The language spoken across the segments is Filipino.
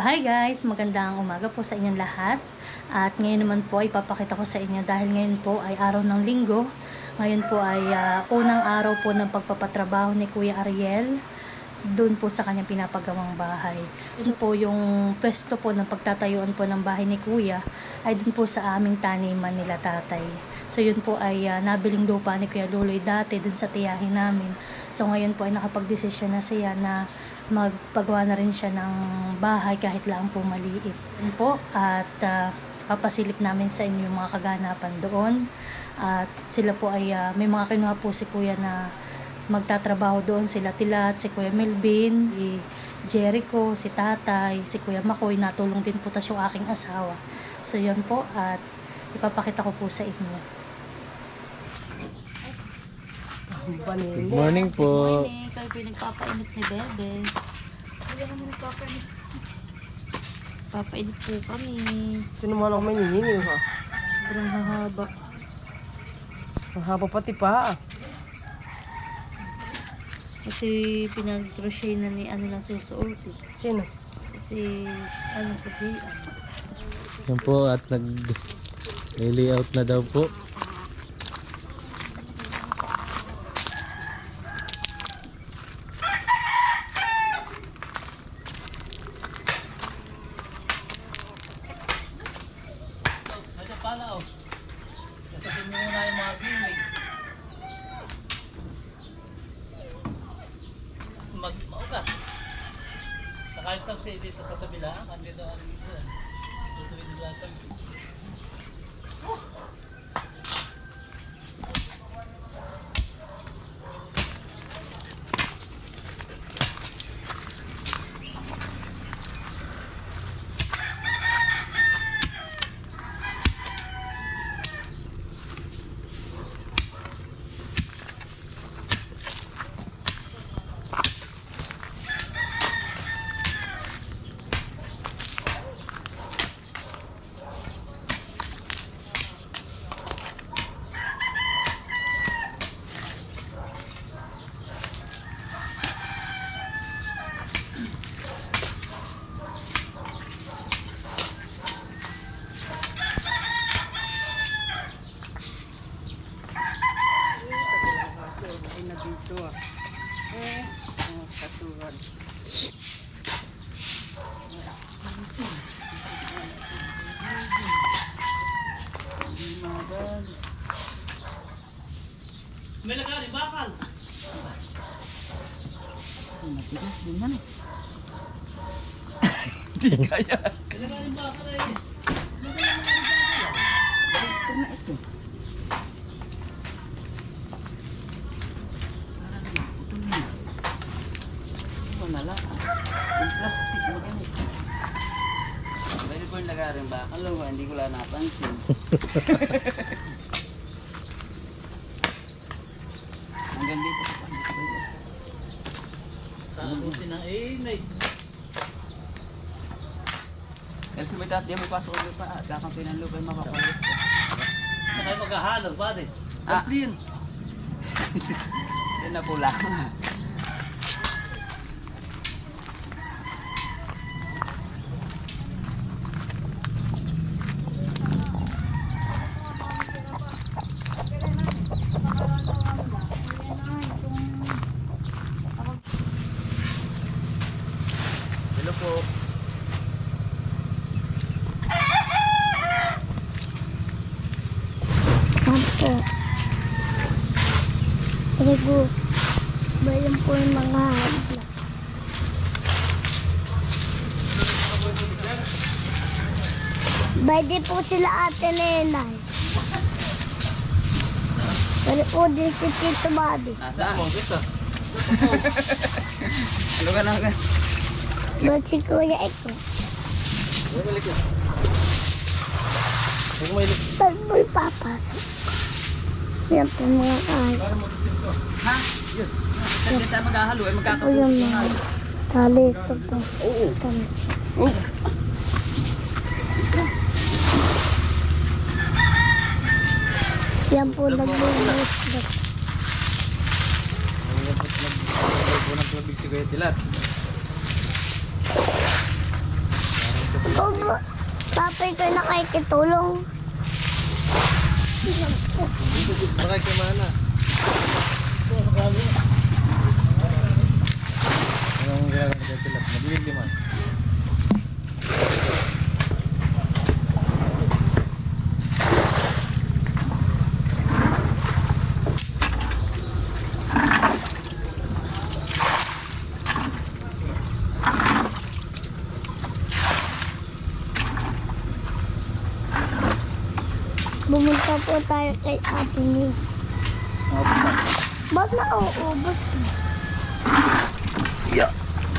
So hi guys, magandang umaga po sa inyong lahat. At ngayon naman po ipapakita ko sa inyo dahil ngayon po ay araw ng linggo. Ngayon po ay ah, unang araw po ng pagpapatrabaho ni Kuya Ariel doon po sa kanyang pinapagawang bahay. Yun po yung pwesto po ng pagtatayuan po ng bahay ni Kuya ay doon po sa aming taniman nila tatay. So yun po ay ah, nabiling lupa ni Kuya Luloy dati doon sa tiyahin namin. So ngayon po ay nakapag-desisyon na siya na magpagawa na rin siya ng bahay kahit lang po maliit. Yun po at ah, papasilip namin sa inyo yung mga kaganapan doon. At sila po ay ah, may mga kinuha po si Kuya na magtatrabaho doon sila Tilat, si Kuya Melvin, si Jericho, si Tatay, si Kuya Makoy, natulong din po tas yung aking asawa. So yun po at ipapakita ko po sa inyo. Good morning po. morning, kayo pinagpapainit ni Bebe. Papainit po kami. Ako may ningin ha? Sobrang hahaba. Ang haba pati pa. Kasi pinag-crochet na ni ano lang susuotin. Sino? Si, ano, si Gian. Yan po at nag layout na daw po. Mag-mauga. Sakalit lang siya dito sa kabila, andito ang isa. Tutuloy nila ito. Ay na dito ah. Eh, oh, kasuhan. May lagari, bakal! Hindi kaya. May lagari, bakal eh. Manala. Yung plastic mo ganit. Pwede po yung lagarin ba? Alam ko, hindi ko lang napansin. Hanggang dito sa pagkakas. Taabutin ng inay. May tatay may pasok ulit pa at kakampi ng lupa yung mapapalit ko. Sa kayo maghahalag, pare. Ah, din! Yan na pula. Hello po. Apo. Rigo. Bayan po yung mga habla. Pwede po sila ate Nenay. Pwede po din si Tito Bobby. Nasaan? Dito. Ano ka na? Ba't si Kuya Eko? Ba't mo ipapasok? Yan po mga kahit. Ha? Yun. Kasi tayo maghahalo ay Po magkakapulo. yung mga tali ito po. Oo. Oo. Yan po naglulus. Ang po ng tubig si Kuya Tilat. Opo. Papay ko nakikitulong. Bakit kumana? Anong ginagawa ko sila? Nagliliman. Po tayo kay ate ni. Ba't nauubos?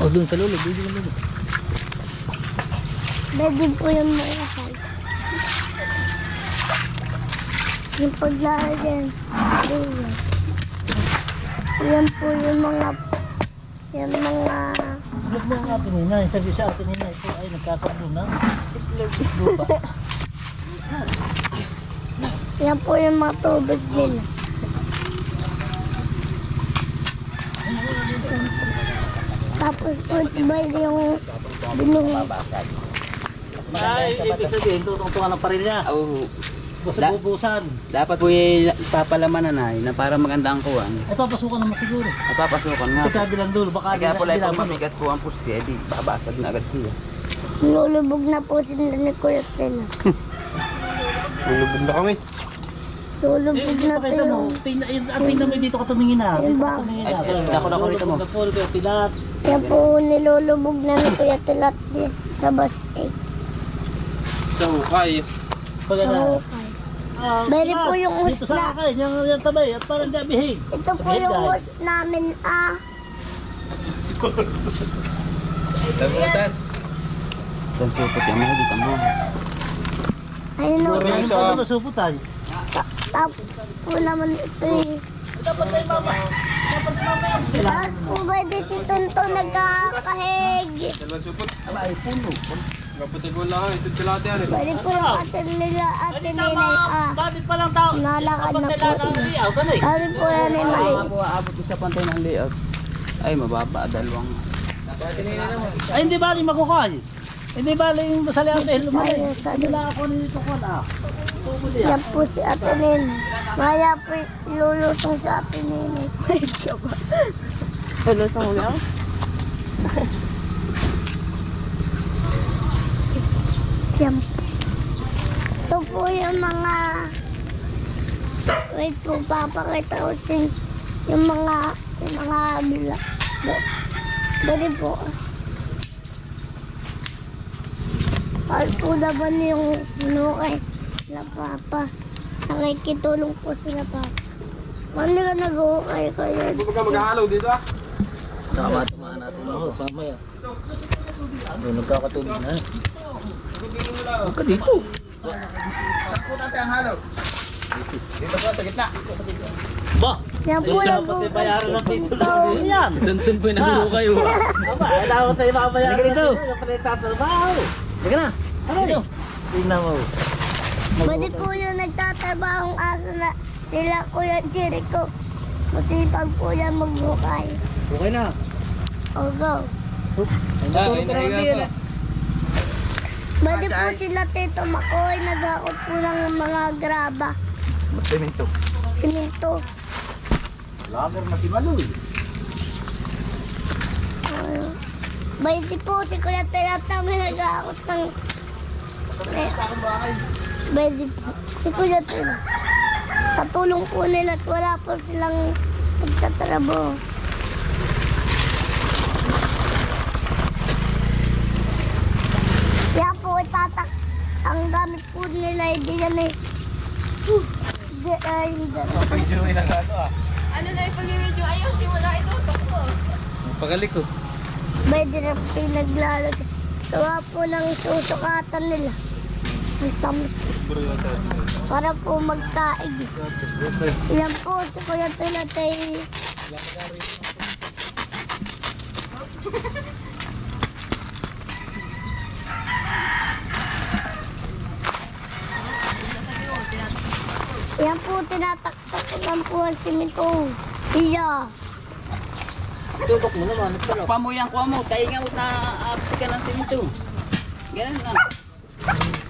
O dun sa lulo, bigyan mo lulo. Pwede po yung mga size. Yung paglalagyan. Ayan. Yan po yung mga yung mga Look mo ang atin nina, sabi sa atin nina, ito ay nagkakaroon ng lupa. yan po yung mga tubig nila. Tapos po iba yung binuhong Ay, ibig sabihin, tutungtungan ng paril niya. Oo. Basta bubusan. Dapat po yung papalaman na na, na para maganda ang kuwan. Ay, papasukan naman siguro. Napapasukan nga po. Sa kabilang dulo, baka Kaya po lang mabigat po ang puste, di babasag na agad siya. Lulubog na po sila ni Kuya Tela. Lulubog na kami. Eh, Lulubog na pakita mo, tayo. tingnan, eh, ah, tingnan mo dito ka tumingin na. Ayun Dito ba? Ay, na. dako, dako, dito mo. Na Pilat. Yan po nilulubog na ni Kuya Tela sa basket. Sa hukay. Pag Sa na. hukay. Ah, Bali Pilat, po yung Dito sa usla. akin, yung, yung tabay, at parang gabihig. Ito po yung host namin ah. Tagutas. Isang supot yung mga dito mo. Ayun o. Ano pa ba supot ay? Tapos po naman ito eh. Tapos po pwede si Tonto nagkakahig. Pwede po yung asal nila ate ninay ah. Dati pa lang tao. Nalakad na po. Eh. Dali po yan ay mali. Mga po aabot ko sa pantay ng layout. Ay, mababa. Dalawang. Ay, hindi bali magkukay. Hindi bali yung sa lumaki. Ayun, sabi. Wala ako nito ko na. Yan po si ate ninay. Maya po lulusong sa ate ninay. Lulusong mo lang? Yan po. Ito po yung mga Wait po, papakita ko sa yung mga yung mga bila. Dali po. Mahal po naman yung nukay na papa. Nakikitulong po sila papa. Mali ka nag-uukay kayo. Tama, tamaan natin. Oo, sama yan. Doon nagkakatubig na. Huwag ka dito. Ba? Yan po nag pati bayaran ng titulo. uukay Yan. Santun po yung naghulukay. Aba, kailangan ko tayo makabayaran. Halika dito. Yung pati tatrabaho. Sige na. Aray. Tingnan mo. Pwede po yung nagtatrabahong aso na nila Kuya Jericho. Masipag po yan magbukay. Okay na. O go. Ka naman din. Pwede po sila Tito Makoy nag-aot po ng mga graba. Semento. Siminto. Lager na si Maloy. Pwede po si Kuya may nag-aot ng... Eh, Pwede po. Si Kuya Tela. Katulong po nila at wala po silang pagtatrabaho. Kaya po itatak ang gamit po nila hindi yan eh. Di, ay, hindi. Ano na yung pag-video? Ayun, simula ito. Takbo. Pagalik ko. Pwede na pinaglalagay. Gawa po ng susukatan nila. Ang tamis. Para po magkaig. Yan po si Kuya Tinatay. Yan po, tinataktak ko lang po ang simento. Iya. Takpa mo yan, kuha mo. Tayo nga mo na absi ka ng simento. Ganun na.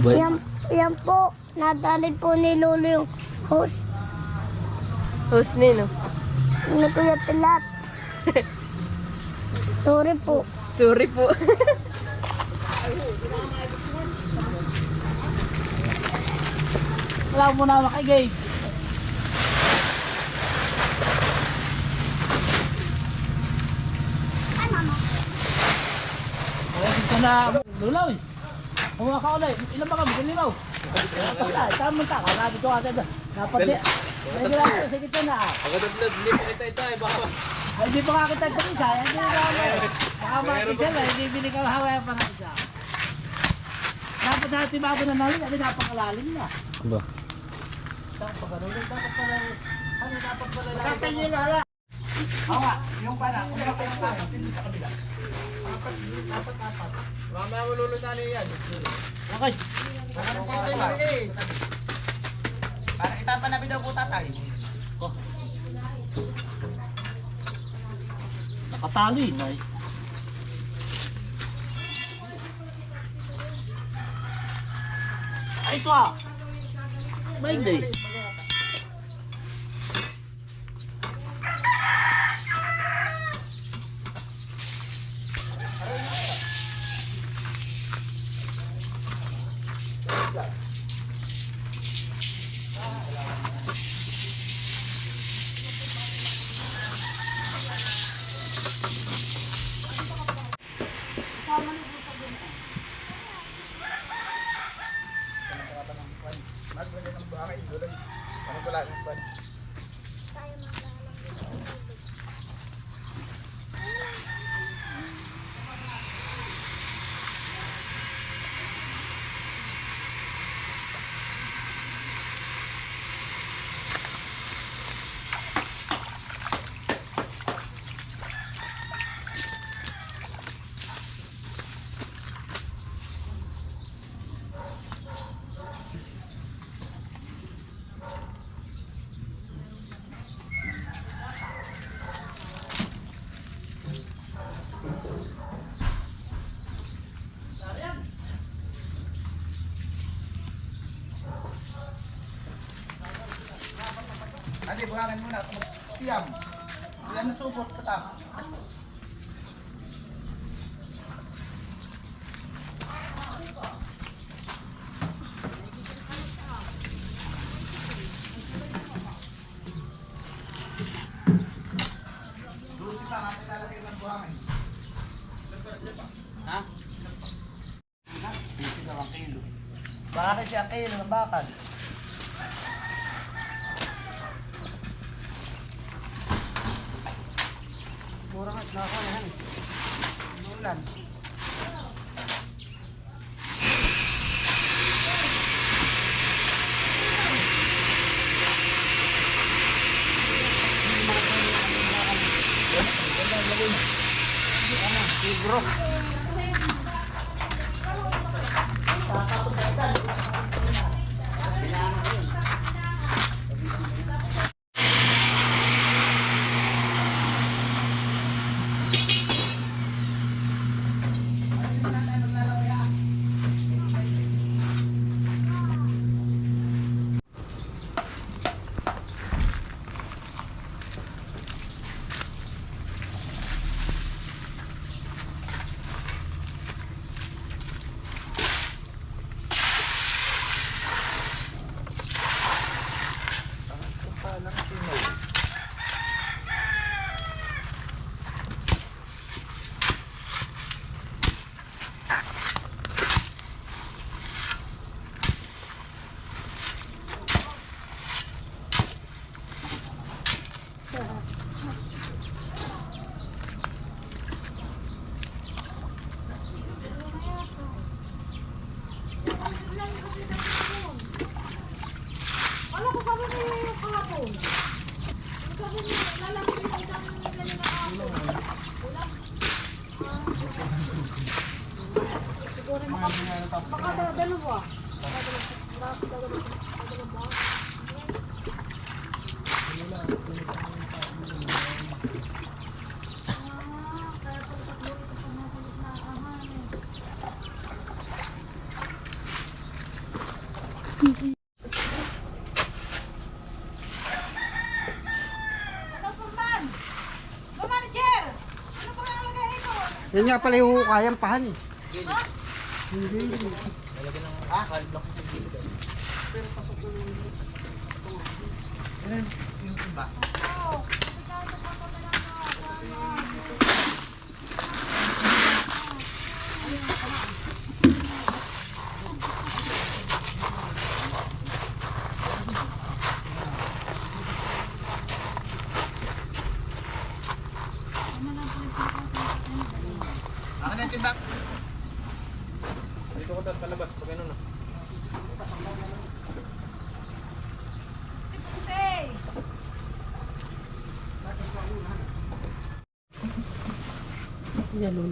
Bal- Yan, yan po, nadali po ni Lolo yung host Host nino. ni Kuya Tilat. Sorry po. Sorry po. Wala mo na makigay. Kaya dito na lulaw. Kumuha ka ulit. Ilan ba kami? Patay. Tama ta. Kanabi ko agad. Dapat di. Hindi lang sa gitna na. Pagkatapos, hindi pa kita ito eh. Baka Hindi pa kakita ito isa. Hindi na ako. Baka makita na. Hindi bili ka hawaya pa na isa. Dapat natin bago na namin. Ano napakalalim na. Ba? Dapat pala. Ano dapat pala? Na hala. Hawa. Yung pala. Kung yung pala. Pili sa kabila. Apat. Apat. Apat. mamaya mululutan niyo yan. Okay. Para ipapanabi daw po tatay. Nakatali na eh. Ay, ito ah. May day. Buhangan muna. Siyam. Siyam na supot kata. Ha? Bakit siya kilo ng bakal? Mura ka, naka na yan. Ulan. Yan nga pala yung kayang pahan eh. Hindi. Hindi. Ah, sunblock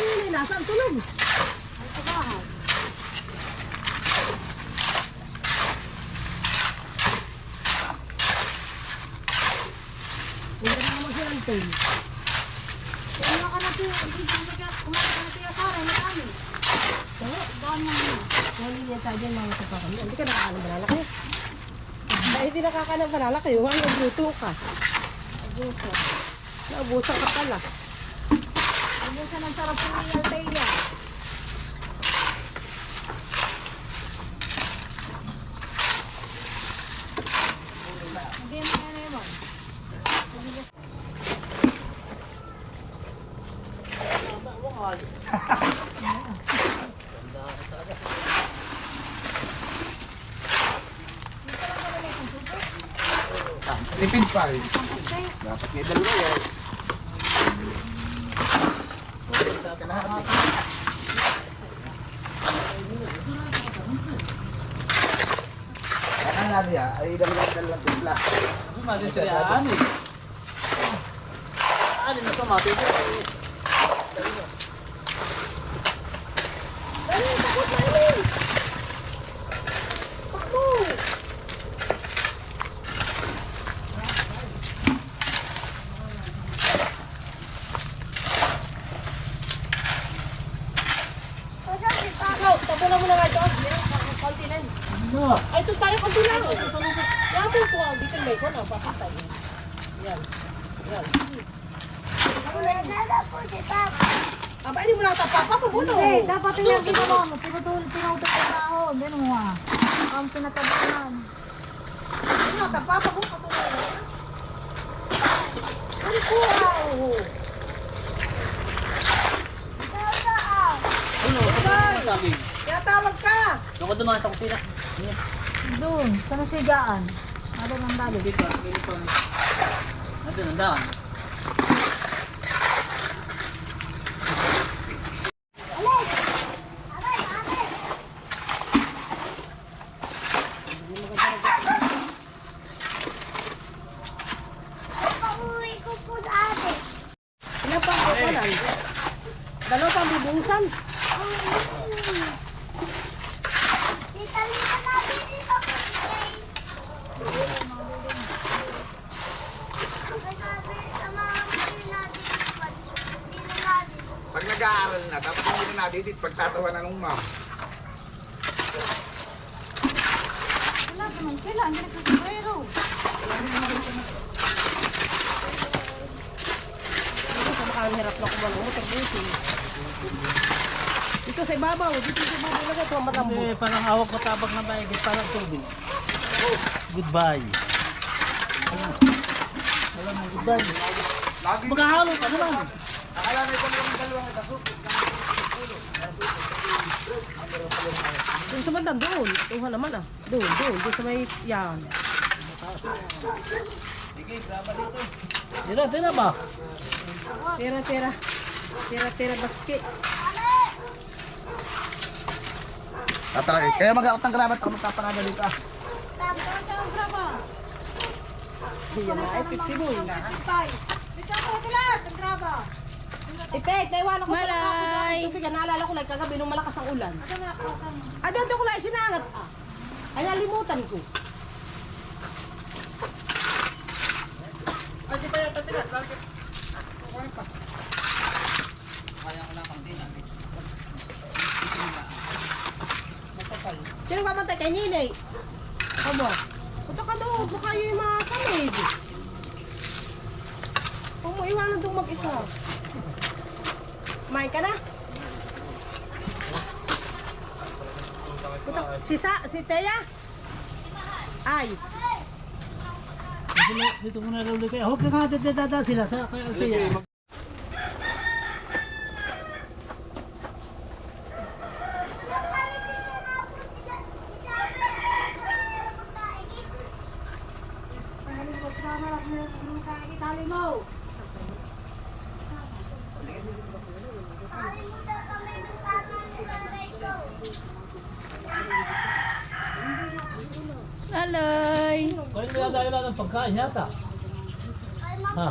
ko yun, nasaan tulog? Hindi na naman silang tail. Wala niya tayo dyan mga kapakami. Hindi ka nakakaano banala kayo. Dahil hindi nakakaano banala kayo, ang nabuto ka. Nabuto. Naubusan ka pala. Abusan ng sarap ng Alteia. Hindi mo ano yun. Lipid pa eh. Akala niya ay dalawa-dalawang timpla. Siya yan eh. Ano na ito, mati ko. Ikaw, tabunan mo na nga ito. Konti lang. Ay, ito tayo konti lang. Yan mo po. Dito may ko na. Papatay. Yan. Yan. Nagdala po si Papa. Aba, hindi mo na ito. Papa, pabuno. Hindi, dapat yung yung ginawa mo. Tinutulog, tinutok ko na ako. Ganun nga. Ang pinatabanan. Ano, ta papa ko pabuno. Ano po? ah? Tata. Ano? Ano sabi? Kaya tawag ka. Doon ka dumaan sa kusina. Doon, sa nasigaan. Ano nang dali? Dito, dito. Nandun, nandaan. Pauwi ko po sa ate. Ilan pa ako na? Dalawa pang bubungsan. Tita Lita natin dito po si Faye. Sabi sa mga hindi natin ipad. Hindi na natin. Pag nag-aaral na, dapat hindi na nadidit pagtatawa na ng ma'am. Wala naman sila. Hindi nagsasabrero. Dito sa makanghirap na kumalong motor busin. Dito sa ibabaw. Dito sa ibabaw na ito. Matambot. Hindi, parang hawak ko tabak na bahay. Parang tubig. Goodbye. Alam mo, goodbye. Maghahalo ka naman. Akala na itong yung dalawang itaso. Doon sa banda, doon. Tuha naman ah. Doon, doon. Doon sa may yan. Tira, tira ba? Tira, tira. Tira, tira, basket. Tatay, kaya mag-aot ng grabat ako magpaparada dito ah. Ipek, naiwala ko pala ako ng tubig. Naalala ko lang kagabi nung malakas ang ulan. Ah, doon ko lang isinangat. Ah. Ay, nalimutan ko. Ay, di pa yata tinat. Bakit? Sino ka matay kay Ninay? Abo. Punta ka doon. Baka yung mga samig. Huwag mo iwanan doon mag-isa. May ka na? Si, Sa, si Teya? Ay. Dito muna lalo kayo. Huwag ka nga dadada sila sa kaya Altea. Aloy! Kaya nila dahil pagkain yata. Ha?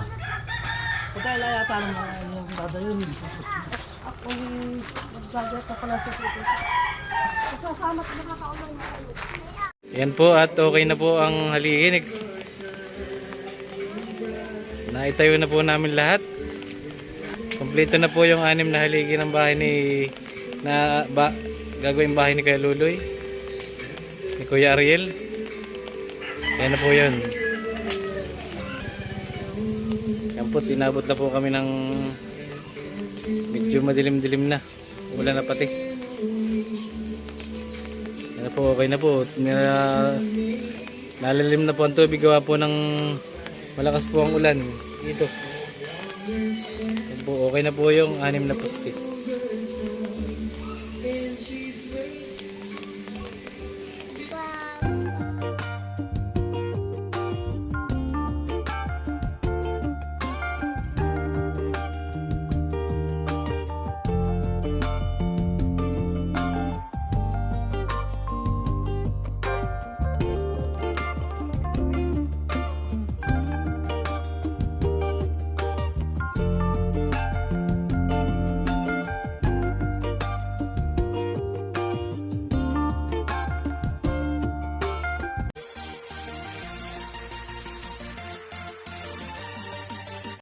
Pagkain lang yata ng mga yung dadayunin. Yan po at okay na po ang haliginig. Naitayo na po namin lahat. Kompleto na po yung anim na haligi ng bahay ni na ba, gagawin bahay ni Kuya Luloy. Ni Kuya Ariel. Yan na po yun. Po, tinabot na po kami ng medyo madilim-dilim na. Wala na pati. Na po, okay na po. Nila, nalalim na po ang tubig gawa po ng malakas po ang ulan dito. Po, okay na po yung anim na pusti.